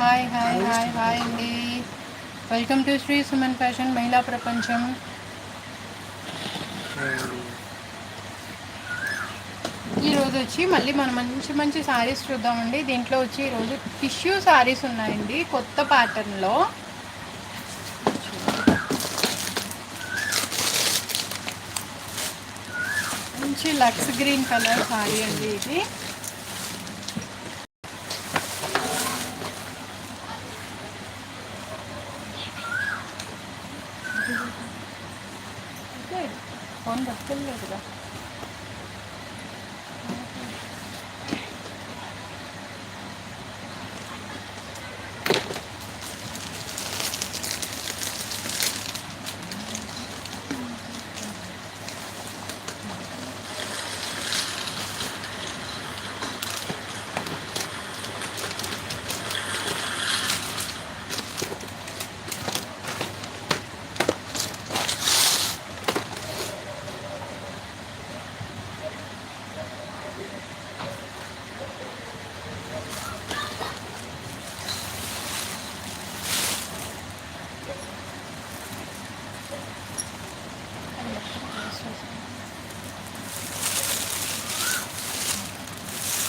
Hi hi hi hi అండి. Welcome to Shri Suman fashion మహిళా ప్రపంచం ఈరోజు వచ్చి మళ్ళీ మనం మంచి మంచి శారీస్ చూద్దామండి. దీంట్లో వచ్చి ఈరోజు టిష్యూ శారీస్ ఉన్నాయండి. కొత్త ప్యాటర్న్లో మంచి లక్స్ గ్రీన్ కలర్ శారీ అండి ఇది.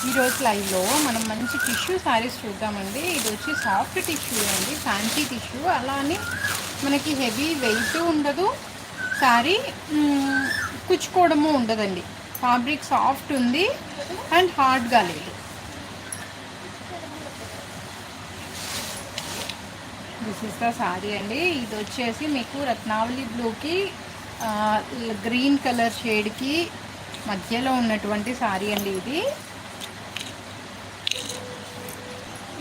ఈరోజు లైవ్లో మనం మంచి టిష్యూ శారీస్ చూద్దామండి. ఇది వచ్చి సాఫ్ట్ టిష్యూ అండి ఫ్యాన్సీ టిష్యూ. అలా అని మనకి హెవీ వెయిట్ ఉండదు శారీ కుచ్చుకోవడము ఉండదండి. ఫ్యాబ్రిక్ సాఫ్ట్ ఉంది అండ్ హార్డ్గా లేదు. దిస్ ఇస్ ద శారీ అండి. ఇది వచ్చేసి మీకు రత్నావళి బ్లూకి గ్రీన్ కలర్ షేడ్కి మధ్యలో ఉన్నటువంటి శారీ అండి ఇది.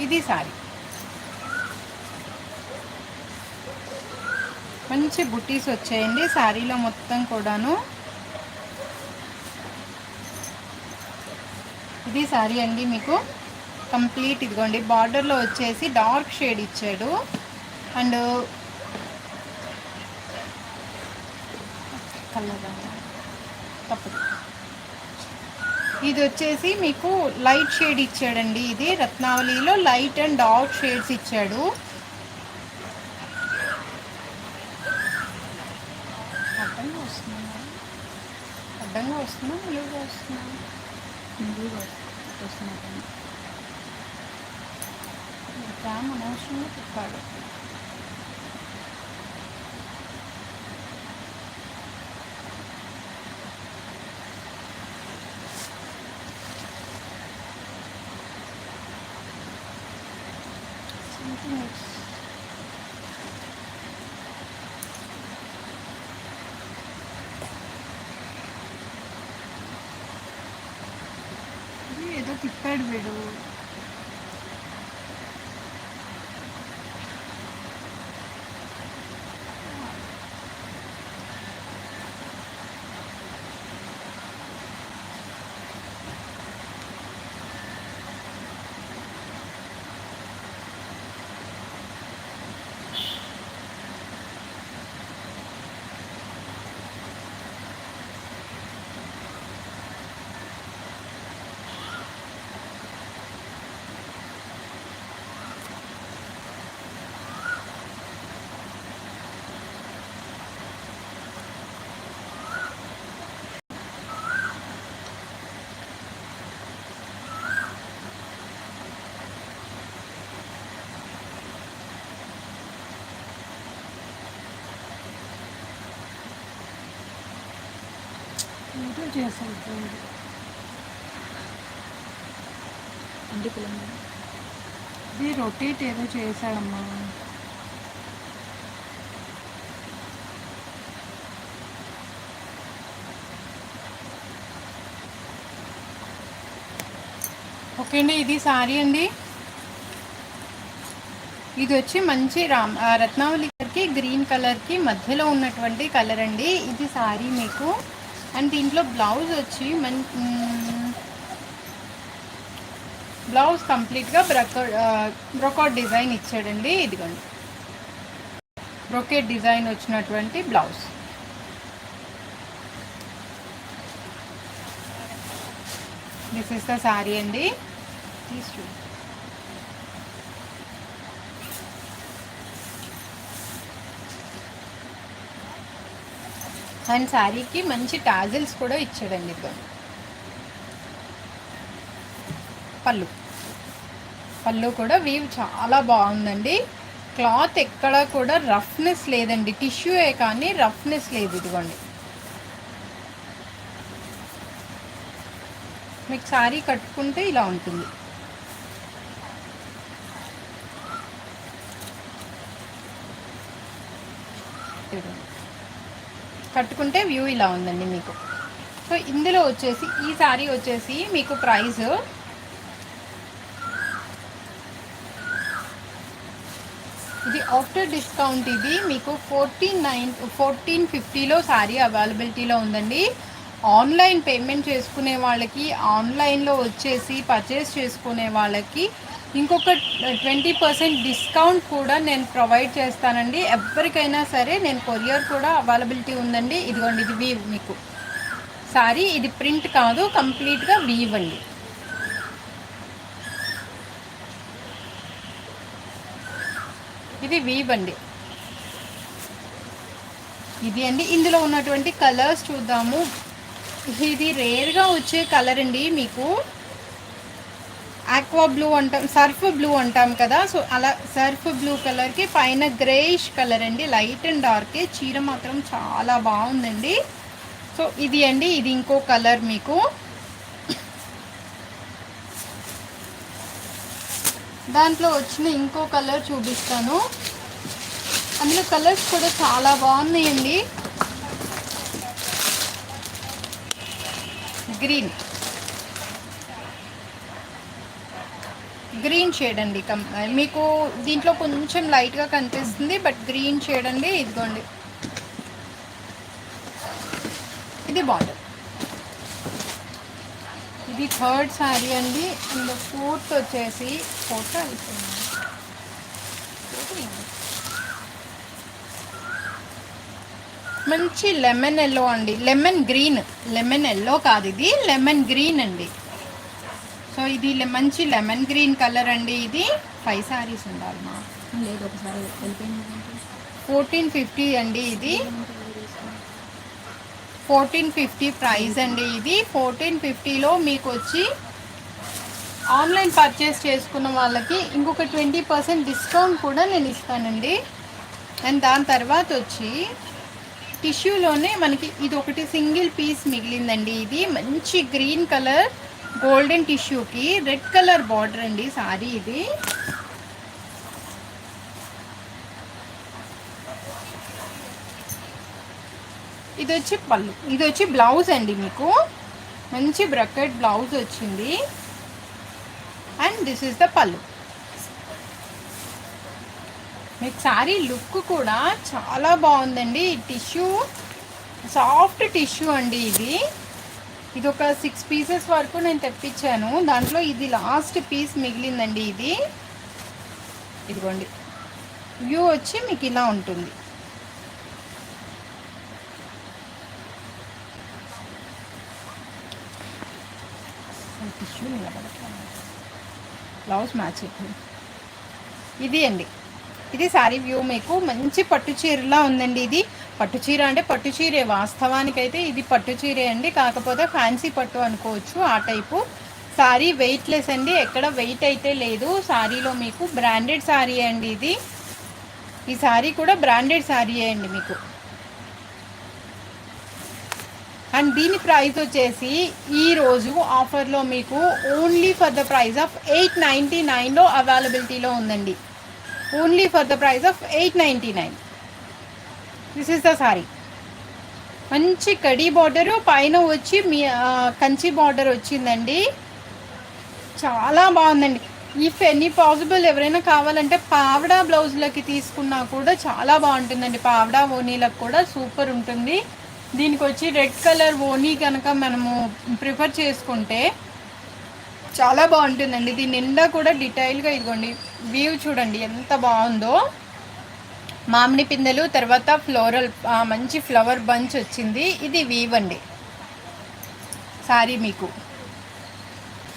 ఇది సారీ. మంచి బుట్టీస్ వచ్చాయండి శారీలో మొత్తం కూడాను. ఇది సారీ అండి మీకు. కంప్లీట్ ఇదిగోండి బార్డర్లో వచ్చేసి డార్క్ షేడ్ ఇచ్చాడు. అండ్ కలర్ తప్పదు. ఇది వచ్చేసి మీకు లైట్ షేడ్ ఇచ్చాడండి ఇది. రత్నావళిలో లైట్ అండ్ డార్క్ షేడ్స్ ఇచ్చాడు. అడ్డంగా వస్తుందా? అడ్డంగా వస్తుందా? నిలువుగా వస్తుందా? నిలువుగా వస్తున్నా రామ్ అనవసరంగా Something else. ఇది ఏదో పిల్లలు. ఇది రొటేట్ ఏదో చేశాడమ్మా. ఓకే అండి ఇది సారీ అండి. ఇది వచ్చి మంచి రామ్ రత్నావళి కలర్కి గ్రీన్ కలర్కి మధ్యలో ఉన్నటువంటి కలర్ అండి. ఇది సారీ మీకు. అండ్ దీంట్లో బ్లౌజ్ వచ్చి మన్ బ్లౌజ్ కంప్లీట్గా బ్రొకో బ్రొకాట్ డిజైన్ ఇచ్చాడండి. ఇదిగోండి. బ్రొకేట్ డిజైన్ వచ్చినటువంటి blouse this is the sari అండి. ప్లీజ్ అండ్ శారీకి మంచి టాజిల్స్ కూడా ఇచ్చాడండి ఇదిగో. పళ్ళు. పళ్ళు కూడా వీవ్ చాలా బాగుందండి. క్లాత్ ఎక్కడ కూడా రఫ్నెస్ లేదండి. టిష్యూయే కానీ రఫ్నెస్ లేదు ఇదిగోండి. మీకు శారీ కట్టుకుంటే ఇలా ఉంటుంది. ఇదిగోండి. కట్టుకుంటే వ్యూ ఇలా ఉందండి మీకు. సో ఇందులో వచ్చేసి ఈ శారీ వచ్చేసి మీకు ప్రైస్ ఇది ఆఫ్టర్ డిస్కౌంట్ ఇది మీకు ఫోర్టీన్ నైన్ ఫోర్టీన్ ఫిఫ్టీలో శారీ అవైలబిలిటీలో ఉందండి. ఆన్లైన్ పేమెంట్ చేసుకునే వాళ్ళకి ఆన్లైన్లో వచ్చేసి పర్చేస్ చేసుకునే వాళ్ళకి ఇంకొక ట్వంటీ పర్సెంట్ డిస్కౌంట్ కూడా నేను ప్రొవైడ్ చేస్తానండి. ఎవరికైనా సరే నేను కొరియర్ కూడా అవైలబిలిటీ ఉందండి. ఇదిగోండి ఇది వీవ్ మీకు. సారీ ఇది ప్రింట్ కాదు కంప్లీట్గా వీవ్ అండి. ఇది వీవ్ అండి. ఇది అండి. ఇందులో ఉన్నటువంటి కలర్స్ చూద్దాము. ఇది రేర్గా వచ్చే కలర్ అండి మీకు. ఆక్వా బ్లూ అంటాం సర్ఫ్ బ్లూ అంటాం కదా. సో అలా సర్ఫ్ బ్లూ కలర్కి పైన గ్రేయిష్ కలర్ అండి. లైట్ అండ్ డార్కే చీర మాత్రం చాలా బాగుందండి. సో ఇది అండి. ఇది ఇంకో కలర్ మీకు. దాంట్లో వచ్చిన ఇంకో కలర్ చూపిస్తాను. అందులో కలర్స్ కూడా చాలా బాగున్నాయండి. గ్రీన్ గ్రీన్ షేడ్ అండి మీకు దీంట్లో కొంచెం లైట్గా కనిపిస్తుంది బట్ గ్రీన్ షేడ్ అండి ఇదిగోండి. ఇది బార్డర్ ఇది థర్డ్ శారీ అండి. అండ్ ఫోర్త్ వచ్చేసి ఫోర్త్ అయిపోయింది మంచి లెమన్ ఎల్లో అండి. Lemon green. లెమన్ ఎల్లో కాదు ఇది. లెమన్ గ్రీన్ అండి. సో ఇది మంచి లెమన్ గ్రీన్ కలర్ అండి ఇది. ఫైవ్ శారీస్ ఉండాలి మా. లేదు ఒకసారి ఫోర్టీన్ ఫిఫ్టీ అండి ఇది. ఫోర్టీన్ ఫిఫ్టీ ప్రైస్ అండి ఇది. ఫోర్టీన్ ఫిఫ్టీలో మీకు వచ్చి ఆన్లైన్ పర్చేస్ చేసుకున్న వాళ్ళకి ఇంకొక ట్వంటీ పర్సెంట్ డిస్కౌంట్ కూడా నేను ఇస్తానండి. అండ్ దాని తర్వాత వచ్చి టిష్యూలోనే మనకి ఇది ఒకటి సింగిల్ పీస్ మిగిలిందండి ఇది. మంచి గ్రీన్ కలర్. గోల్డెన్ టిష్యూకి రెడ్ కలర్ బార్డర్ అండి సారీ ఇది. ఇది వచ్చి పళ్ళు ఇది వచ్చి బ్లౌజ్ అండి మీకు. మంచి బ్రకెట్ బ్లౌజ్ వచ్చింది. అండ్ దిస్ ఇస్ ద పళ్ళు. మీకు శారీ లుక్ కూడా చాలా బాగుందండి. టిష్యూ సాఫ్ట్ టిష్యూ అండి ఇది. ఇది ఒక సిక్స్ పీసెస్ వరకు నేను తెప్పించాను. దాంట్లో ఇది లాస్ట్ పీస్ మిగిలిందండి ఇది. ఇదిగోండి. వ్యూ వచ్చి మీకు ఇలా ఉంటుంది. టిష్యూ బ్లౌజ్ మ్యాచ్ అయిపోయింది. ఇది అండి. ఇది శారీ వ్యూ మీకు మంచి పట్టు చీరలా ఉందండి ఇది. పట్టు చీర అంటే పట్టు చీరే వాస్తవానికైతే ఇది పట్టు చీరే అండి. కాకపోతే ఫ్యాన్సీ పట్టు అనుకోవచ్చు ఆ టైపు. శారీ వెయిట్లెస్ అండి. ఎక్కడ వెయిట్ అయితే లేదు. శారీలో మీకు బ్రాండెడ్ శారీ అండి ఇది. ఈ శారీ కూడా బ్రాండెడ్ శారీ అండి మీకు. అండ్ దీని ప్రైస్ వచ్చేసి ఈ రోజు ఆఫర్లో మీకు only for the price of eight ninety నైన్లో అవైలబిలిటీలో ఉందండి. Only for the price of eight ninety nine. This is the sari మంచి కడి బార్డరు పైన వచ్చి మీ కంచి బార్డర్ వచ్చిందండి. చాలా బాగుందండి. ఇఫ్ ఎనీ పాసిబుల్ ఎవరైనా కావాలంటే పావడా బ్లౌజ్లకి తీసుకున్నా కూడా చాలా బాగుంటుందండి. పావడా ఓనీలకు కూడా సూపర్ ఉంటుంది. దీనికి వచ్చి రెడ్ కలర్ ఓనీ కనుక మనము ప్రిఫర్ చేసుకుంటే చాలా బాగుంటుందండి. దీని నిండా కూడా డీటెయిల్గా ఇదిగోండి. వ్యూ చూడండి ఎంత బాగుందో. మామిడి పిందెలు తర్వాత ఫ్లోరల్ మంచి ఫ్లవర్ బంచ్ వచ్చింది. ఇది వీవ్ అండి శారీ మీకు.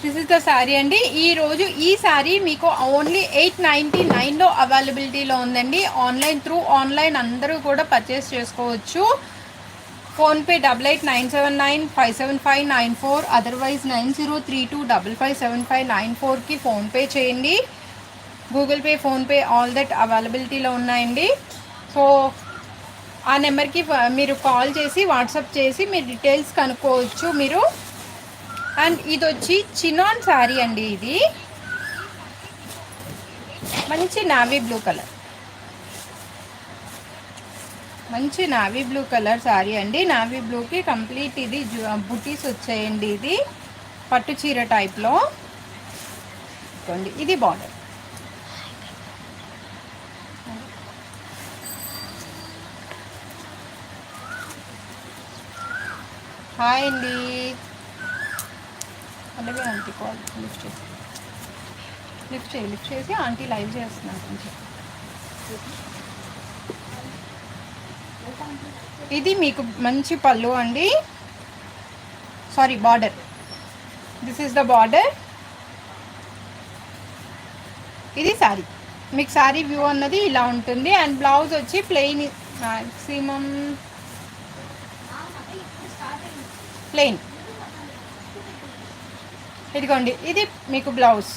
దిస్ ఇస్ ద శారీ అండి. ఈరోజు ఈ శారీ మీకు ఓన్లీ ఎయిట్ నైంటీ నైన్లో అవైలబిలిటీలో ఉందండి. ఆన్లైన్ త్రూ ఆన్లైన్ అందరూ కూడా పర్చేస్ చేసుకోవచ్చు. PhonePe double eight nine seven nine five seven five nine four otherwise nine zero three two double five seven five nine ఫోర్కి ఫోన్పే చేయండి. Google Pay PhonePe all that అవైలబిలిటీలో ఉన్నాయండి. So ఆ నెంబర్కి మీరు కాల్ చేసి వాట్సాప్ చేసి మీరు డీటెయిల్స్ కనుక్కోవచ్చు మీరు. అండ్ ఇది వచ్చి చినాన్ శారీ అండి ఇది. మంచి నావీ బ్లూ కలర్ మంచి నావీ బ్లూ కలర్ శారీ అండి. నావీ బ్లూకి కంప్లీట్ ఇది బుటీస్ వచ్చాయండి ఇది. పట్టు చీర టైప్లో ఇది బార్డర్ హాయ్ అండి. అలాగే ఆంటీ కాల్ లిఫ్ట్ చేసి లిఫ్ట్ చేయి లిఫ్ట్ చేసి ఆంటీ లైవ్ చేస్తున్నాను కొంచెం. ఇది మీకు మంచి పళ్ళు అండి. Sari border this is the border ఇది శారీ మీకు శారీ వ్యూ అన్నది ఇలా ఉంటుంది. అండ్ బ్లౌజ్ వచ్చి ప్లెయిన్ మ్యాక్సిమం ప్లెయిన్. ఇదిగోండి ఇది మీకు బ్లౌజ్.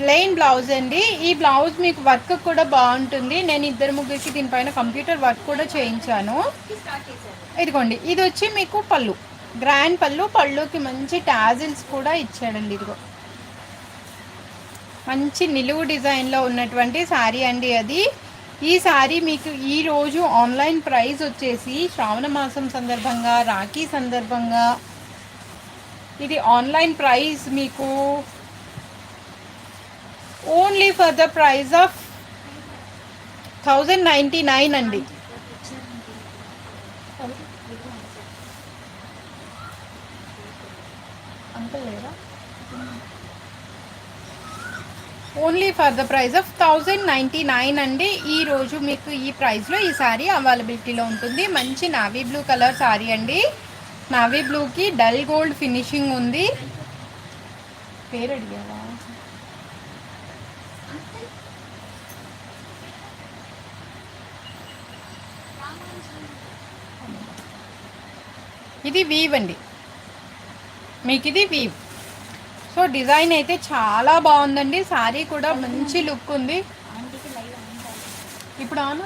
ప్లెయిన్ బ్లౌజ్ అండి. ఈ బ్లౌజ్ మీకు వర్క్ కూడా బాగుంటుంది. నేను ఇద్దరు ముగ్గురికి దీనిపైన కంప్యూటర్ వర్క్ కూడా చేయించాను. ఇదిగోండి ఇది వచ్చి మీకు పళ్ళు. గ్రాండ్ పళ్ళు పళ్ళుకి మంచి టాజిల్స్ కూడా ఇచ్చాడండి ఇదిగో. మంచి నిలువు డిజైన్లో ఉన్నటువంటి శారీ అండి అది. ఈ సారీ మీకు ఈరోజు ఆన్లైన్ ప్రైస్ వచ్చేసి శ్రావణ మాసం సందర్భంగా రాఖీ సందర్భంగా. ఇది ఆన్లైన్ ప్రైస్ మీకు only for the price of thousand ninety nine అండి. అంత లేదా? Only for the price of thousand ninety nine అండి. ఈ రోజు మీకు ఈ ప్రైస్లో ఈ శారీ అవైలబిలిటీలో ఉంటుంది. మంచి నావీ బ్లూ కలర్ శారీ అండి. నావీ బ్లూకి డల్ గోల్డ్ ఫినిషింగ్ ఉంది. పేరు అడిగావా? ఇది వీవ్ అండి. మీకు ఇది వీవ్. సో డిజైన్ అయితే చాలా బాగుందండి. సారీ కూడా మంచి లుక్ ఉంది. ఇప్పుడు ఆన్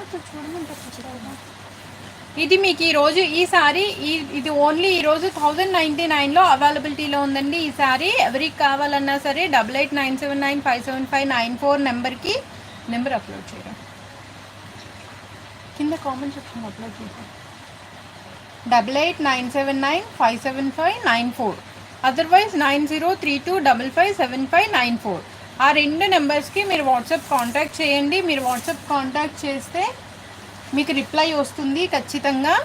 ఇది మీకు ఈరోజు ఈ సారీ ఈ ఇది ఓన్లీ ఈరోజు థౌజండ్ నైంటీ నైన్లో అవైలబిలిటీలో ఉందండి. ఈ సారీ ఎవరికి కావాలన్నా సరే double eight nine seven nine five seven five nine four నెంబర్కి నెంబర్ అప్లోడ్ చేయడం. కింద కామెంట్ సెక్షన్ అప్లోడ్ చేశాను double eight nine seven nine five seven five nine four. Otherwise nine zero three two double five seven five nine four ఆ రెండు నెంబర్స్కి మీరు WhatsApp contact చేయండి. మీరు వాట్సాప్ కాంటాక్ట్ చేస్తే మీకు రిప్లై వస్తుంది ఖచ్చితంగా.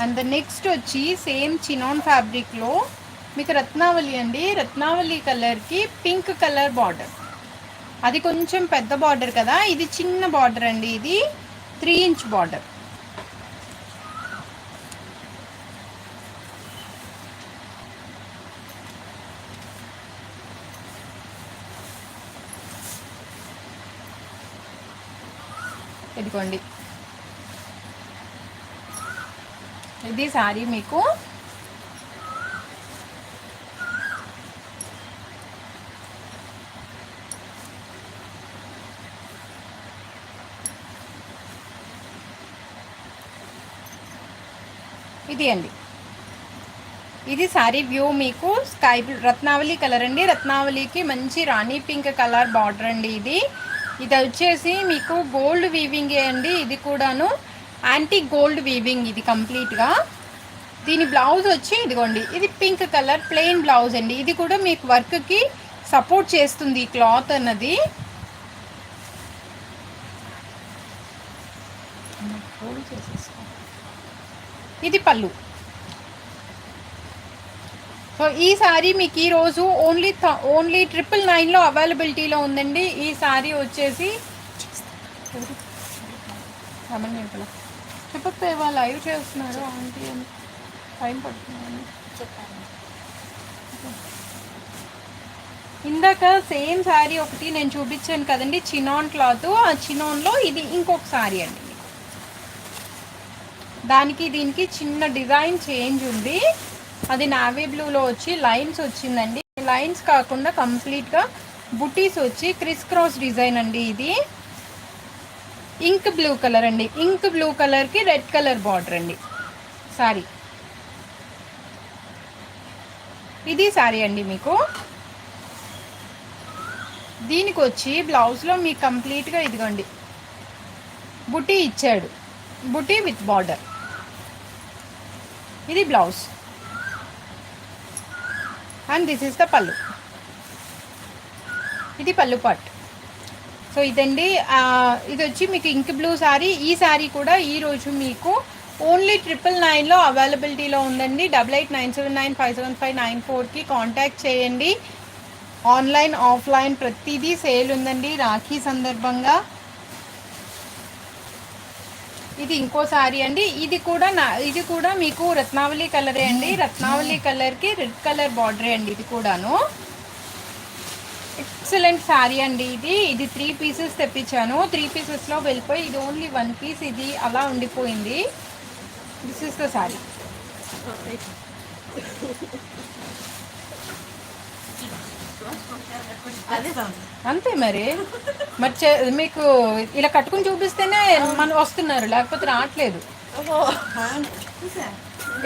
అండ్ ద నెక్స్ట్ వచ్చి సేమ్ చినాన్ ఫ్యాబ్రిక్లో మీకు రత్నావళి అండి. రత్నావళి కలర్కి పింక్ కలర్ బార్డర్. అది కొంచెం పెద్ద బార్డర్ కదా? ఇది చిన్న బార్డర్ అండి ఇది. Three inch border. ఇదిగోండి ఇది సారీ మీకు. ఇది అండి. ఇది సారీ వ్యూ మీకు స్కై బ్లూ రత్నావళి కలర్ అండి. రత్నావళికి మంచి రాణి పింక్ కలర్ బార్డర్ అండి ఇది. ఇది వచ్చేసి మీకు గోల్డ్ వీవింగే అండి ఇది కూడాను యాంటీ గోల్డ్ వీవింగ్ ఇది కంప్లీట్గా దీని బ్లౌజ్ వచ్చి ఇదిగోండి ఇది పింక్ కలర్ ప్లెయిన్ బ్లౌజ్ అండి. ఇది కూడా మీకు వర్క్కి సపోర్ట్ చేస్తుంది ఈ క్లాత్ అన్నది. ఇది పళ్ళు. సో ఈ సారీ మీకు ఈ రోజు ఓన్లీ ఓన్లీ ట్రిపుల్ నైన్లో అవైలబిలిటీలో ఉందండి. ఈ సారీ వచ్చేసి రమణ చెప్పకపోతే వాళ్ళు లైవ్ చేస్తున్నారు. ఆంటీ అని టైం పడుతుంది చెప్పాను ఇందాక సేమ్ శారీ ఒకటి నేను చూపించాను కదండి చినాన్ క్లాత్ ఆ చినాన్లో ఇది ఇంకొక శారీ అండి. దానికి దీనికి చిన్న డిజైన్ చేంజ్ ఉంది. అది నావీ బ్లూలో వచ్చి లైన్స్ వచ్చిందండి. లైన్స్ కాకుండా కంప్లీట్గా బుటీస్ వచ్చి క్రిస్ క్రాస్ డిజైన్ అండి ఇది. ఇంక్ బ్లూ కలర్ అండి. ఇంక్ బ్లూ కలర్కి రెడ్ కలర్ బార్డర్ అండి. సారీ ఇది సారీ అండి మీకు. దీనికి వచ్చి బ్లౌజ్లో మీకు కంప్లీట్గా ఇదిగోండి. బుటీ ఇచ్చాడు. బుటీ విత్ బార్డర్ ఇది blouse and this is the పళ్ళు ఇది పళ్ళు పాట్ సో ఇదండి ఇది వచ్చి మీకు ఇంక్ బ్లూ శారీ ఈ శారీ కూడా ఈరోజు మీకు ఓన్లీ ట్రిపుల్ నైన్లో అవైలబిలిటీలో ఉందండి. Double eight nine seven nine five seven five nine ఫోర్కి కాంటాక్ట్ చేయండి. ఆన్లైన్ ఆఫ్లైన్ ప్రతిదీ సేల్ ఉందండి. రాఖీ సందర్భంగా. ఇది ఇంకో సారీ అండి. ఇది కూడా నా ఇది కూడా మీకు రత్నావళి కలరే అండి. రత్నావళి కలర్కి రెడ్ కలర్ బార్డరే అండి ఇది కూడాను. ఎక్సలెంట్ శారీ అండి ఇది. ఇది త్రీ పీసెస్ తెప్పించాను. త్రీ పీసెస్లో వెళ్ళిపోయి ఇది ఓన్లీ వన్ పీస్ ఇది అలా ఉండిపోయింది. దిస్ ఇస్ ద శారీ అంతే మరి. మరి మీకు ఇలా కట్టుకుని చూపిస్తేనే మనం వస్తున్నారు లేకపోతే రావట్లేదు.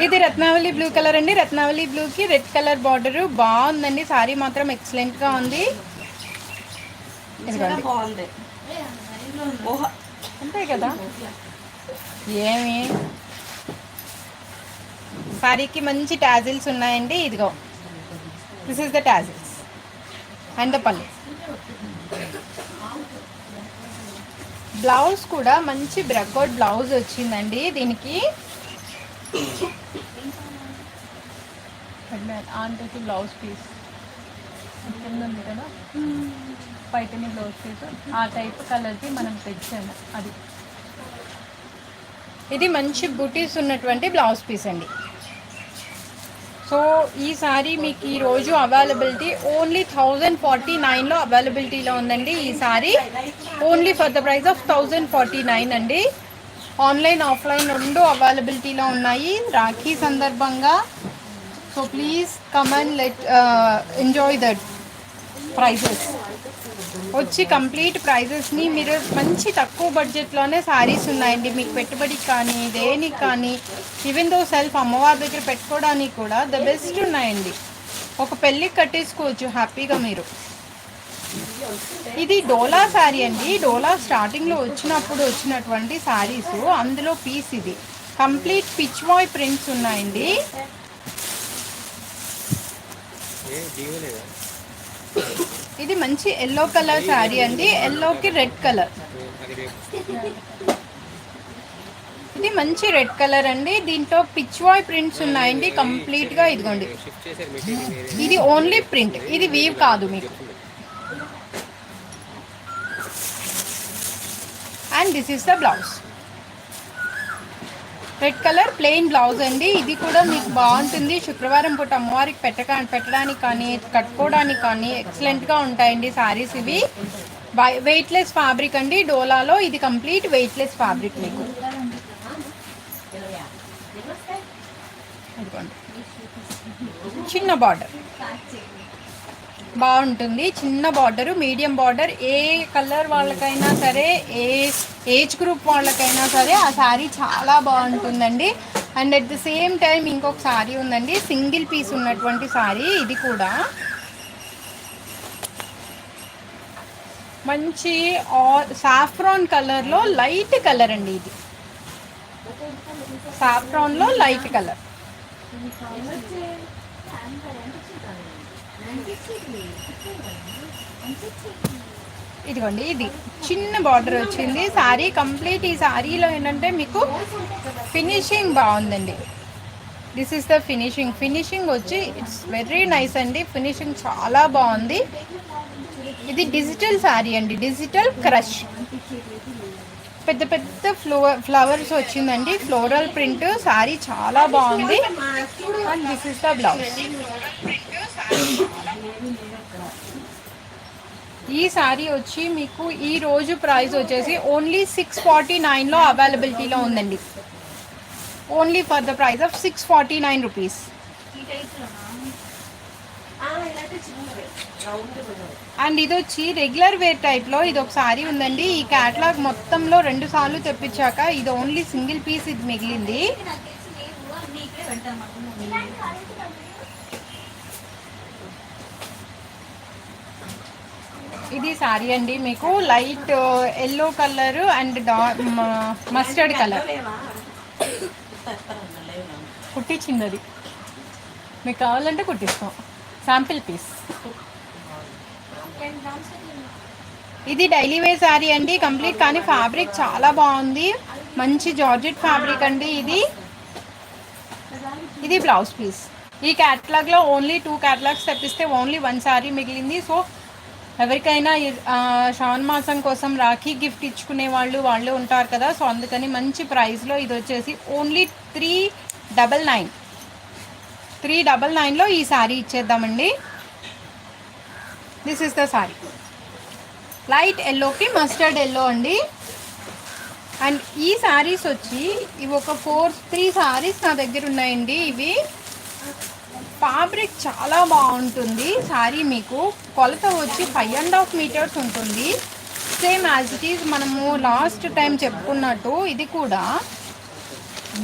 ఇది రత్నావళి బ్లూ కలర్ అండి. రత్నావళి బ్లూకి రెడ్ కలర్ బార్డర్. బాగుందండి. సారీ మాత్రం ఎక్సలెంట్గా ఉంది అంతే కదా. ఏమి? సారీకి మంచి టాజిల్స్ ఉన్నాయండి. ఇదిగో. This is the tassels and the పళ్ళు బ్లౌజ్ కూడా మంచి బ్రక్అవుట్ బ్లౌజ్ వచ్చిందండి. దీనికి ఆంటీకి బ్లౌజ్ పీస్. కింద ఉంది కదా? పైటని బ్లౌజ్ పీస్. ఆ టైప్ కలర్కి మనం తెచ్చాము అది. ఇది మంచి బుటీస్ ఉన్నటువంటి బ్లౌజ్ పీస్ అండి. సో ఈ సారీ మీకు ఈరోజు అవైలబిలిటీ ఓన్లీ థౌజండ్ ఫార్టీ నైన్లో అవైలబిలిటీలో ఉందండి ఈ sari. Only for the price of thousand forty nine అండి. ఆన్లైన్ ఆఫ్లైన్ రెండు అవైలబిలిటీలో ఉన్నాయి. రాఖీ సందర్భంగా. So please come and let enjoy that prices వచ్చి కంప్లీట్ ప్రైజెస్ని మీరు మంచి తక్కువ బడ్జెట్లోనే శారీస్ ఉన్నాయండి. మీకు పెట్టుబడికి కానీ దేనికి కానీ ఈవెన్ దో సెల్ఫ్ అమ్మవారి దగ్గర పెట్టుకోవడానికి కూడా ద బెస్ట్ ఉన్నాయండి. ఒక పెళ్ళికి కట్టేసుకోవచ్చు హ్యాపీగా మీరు. ఇది డోలా శారీ అండి. డోలా స్టార్టింగ్లో వచ్చినప్పుడు వచ్చినటువంటి శారీస్ అందులో పీస్ ఇది. కంప్లీట్ పిచ్ బాయ్ ప్రింట్స్ ఉన్నాయండి ఇది మంచి ఎల్లో కలర్ శారీ అండి. ఎల్లోకి రెడ్ కలర్ ఇది మంచి రెడ్ కలర్ అండి. దీంట్లో పిచ్వాయ్ ప్రింట్స్ ఉన్నాయండి. కంప్లీట్గా ఇదిగోండి. ఇది ఓన్లీ ప్రింట్ ఇది వీవ్ కాదు మీకు. And this is the blouse red colour plain blouse అండి. ఇది కూడా మీకు బాగుంటుంది. శుక్రవారం పూట అమ్మవారికి పెట్టక పెట్టడానికి కానీ కట్టుకోవడానికి కానీ ఎక్సలెంట్గా ఉంటాయండి సారీస్ ఇవి. వెయిట్లెస్ ఫ్యాబ్రిక్ అండి. డోలాలో ఇది కంప్లీట్ వెయిట్లెస్ ఫ్యాబ్రిక్ మీకు. చిన్న బార్డర్. బాగుంటుంది. చిన్న బార్డర్ మీడియం బార్డర్. ఏ కలర్ వాళ్ళకైనా సరే ఏ ఏజ్ గ్రూప్ వాళ్ళకైనా సరే ఆ శారీ చాలా బాగుంటుందండి. And at the same time ఇంకొక శారీ ఉందండి. సింగిల్ పీస్ ఉన్నటువంటి శారీ ఇది కూడా. మంచి సాఫ్రాన్ కలర్లో లైట్ కలర్ అండి ఇది. సాఫ్రాన్లో లైట్ కలర్. ఇదిగోండి ఇది చిన్న బార్డర్ వచ్చింది. శారీ కంప్లీట్ ఈ శారీలో ఏంటంటే మీకు ఫినిషింగ్ బాగుందండి. This is the finishing finishing వచ్చి ఇట్స్ వెరీ నైస్ అండి. ఫినిషింగ్ చాలా బాగుంది. ఇది డిజిటల్ శారీ అండి. డిజిటల్ క్రష్ పెద్ద పెద్ద ఫ్లవర్ ఫ్లవర్స్ వచ్చిందండి. ఫ్లోరల్ ప్రింట్ శారీ చాలా బాగుంది. And this is the blouse ఈ శారీ వచ్చి మీకు ఈ రోజు ప్రైస్ వచ్చేసి ఓన్లీ సిక్స్ ఫార్టీ నైన్లో అవైలబిలిటీలో ఉందండి. Only for the price of six forty nine rupees. And ఇది వచ్చి రెగ్యులర్ వేర్ టైప్లో ఇది ఒక సారీ ఉందండి. ఈ క్యాటలాగ్ మొత్తంలో రెండు సార్లు తెప్పించాక ఇది ఓన్లీ సింగిల్ పీస్ ఇది మిగిలింది నాకు తెలిసి లేవు అన్ని ఇక్కడే పెడతాను మాకు ఇది సారీ అండి. మీకు light yellow colour and the mustard colour కుట్టించింది మీకు కావాలంటే కుట్టిస్తాం. శాంపిల్ పీస్ ఇది డైలీ వేర్ శారీ అండి. కంప్లీట్ కానీ ఫ్యాబ్రిక్ చాలా బాగుంది. మంచి జార్జెట్ ఫ్యాబ్రిక్ అండి ఇది. ఇది బ్లౌజ్ పీస్ ఈ క్యాటలాగ్లో ఓన్లీ టూ క్యాటలాగ్స్ తెప్పిస్తే ఓన్లీ వన్ శారీ మిగిలింది. సో ఎవరికైనా శ్రావణ మాసం కోసం రాఖీ గిఫ్ట్ ఇచ్చుకునే వాళ్ళు వాళ్ళు ఉంటారు కదా. సో అందుకని మంచి ప్రైస్లో ఇది వచ్చేసి only three double nine. Three double నైన్లో ఈ sari ఇచ్చేద్దామండి. This is the sari light ఎల్లోకి మస్టర్డ్ ఎల్లో అండి. అండ్ ఈ శారీస్ వచ్చి ఇవి ఒక ఫోర్ త్రీ శారీస్ నా దగ్గర ఉన్నాయండి ఇవి. ఫ్యాబ్రిక్ చాలా బాగుంటుంది. శారీ మీకు కొలత వచ్చి ఫైవ్ అండ్ హాఫ్ మీటర్స్ ఉంటుంది. సేమ్ యాజ్ ఇట్ ఈజ్ మనము లాస్ట్ టైం చెప్పుకున్నట్టు ఇది కూడా.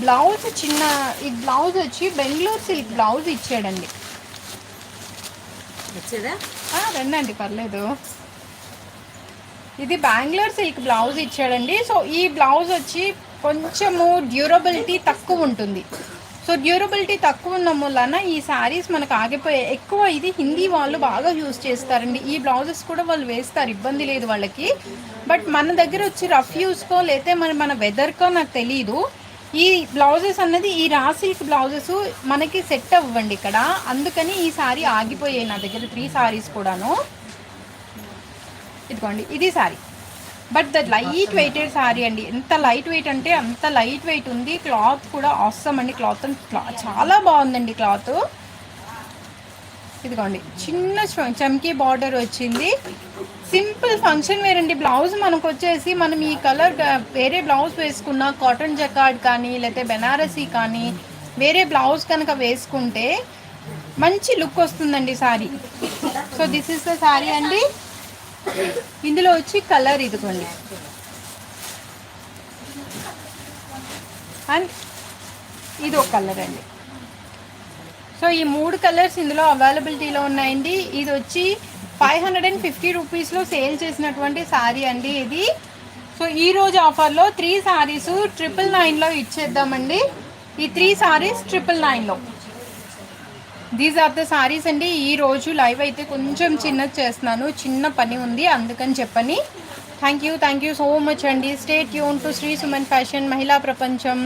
బ్లౌజ్ చిన్న ఈ బ్లౌజ్ వచ్చి బెంగళూరు సిల్క్ బ్లౌజ్ ఇచ్చాడండి. రండి పర్లేదు. ఇది బెంగళూరు సిల్క్ బ్లౌజ్ ఇచ్చాడండి. సో ఈ బ్లౌజ్ వచ్చి కొంచెము డ్యూరబిలిటీ తక్కువ ఉంటుంది. సో డ్యూరబిలిటీ తక్కువ ఉన్న వలన ఈ శారీస్ మనకు ఆగిపోయాయి ఎక్కువ ఇది హిందీ వాళ్ళు బాగా యూస్ చేస్తారండి. ఈ బ్లౌజెస్ కూడా వాళ్ళు వేస్తారు ఇబ్బంది లేదు వాళ్ళకి. బట్ మన దగ్గర వచ్చి రఫ్ యూస్కో లేతే మన మన వెదర్కో నాకు తెలియదు ఈ బ్లౌజెస్ అన్నది ఈ రా సిల్క్ బ్లౌజెస్ మనకి సెట్ అవ్వండి ఇక్కడ. అందుకని ఈ సారీ ఆగిపోయాయి నా దగ్గర త్రీ సారీస్ కూడాను. ఇదిగోండి ఇది sari. But the light weighted sari అండి ఎంత లైట్ వెయిట్ అంటే అంత లైట్ వెయిట్ ఉంది. క్లాత్ కూడా అవసరం అండి. క్లాత్ చాలా బాగుందండి క్లాత్ ఇదిగోండి. చిన్న చమ్కీ బార్డర్ వచ్చింది. సింపుల్ ఫంక్షన్ వేర్ అండి. బ్లౌజ్ మనకు వచ్చేసి మనం ఈ కలర్ వేరే బ్లౌజ్ వేసుకున్న కాటన్ జకాడ్ కానీ లేకపోతే బెనారసీ కానీ వేరే బ్లౌజ్ కనుక వేసుకుంటే మంచి లుక్ వస్తుందండి sari so this is the sari అండి ఇందులో వచ్చి కలర్ ఇదిగోండి. అండ్ ఇది ఒక కలర్ అండి. సో ఈ మూడు కలర్స్ ఇందులో అవైలబిలిటీలో ఉన్నాయండి. ఇది వచ్చి ఫైవ్ హండ్రెడ్ అండ్ ఫిఫ్టీ రూపీస్లో సేల్ చేసినటువంటి శారీ అండి ఇది. సో ఈ రోజు ఆఫర్లో త్రీ శారీస్ ట్రిపుల్ నైన్లో ఇచ్చేద్దామండి. ఈ త్రీ శారీస్ ట్రిపుల్ నైన్లో. దీస్ ఆర్ ద సారీస్ అండి. ఈ రోజు లైవ్ అయితే కొంచెం చిన్నది చేస్తున్నాను. చిన్న పని ఉంది. అందుకని చెప్పని. Thank you thank you so much అండి. స్టేట్ యూన్ టు శ్రీ సుమన్ ఫ్యాషన్ మహిళా ప్రపంచం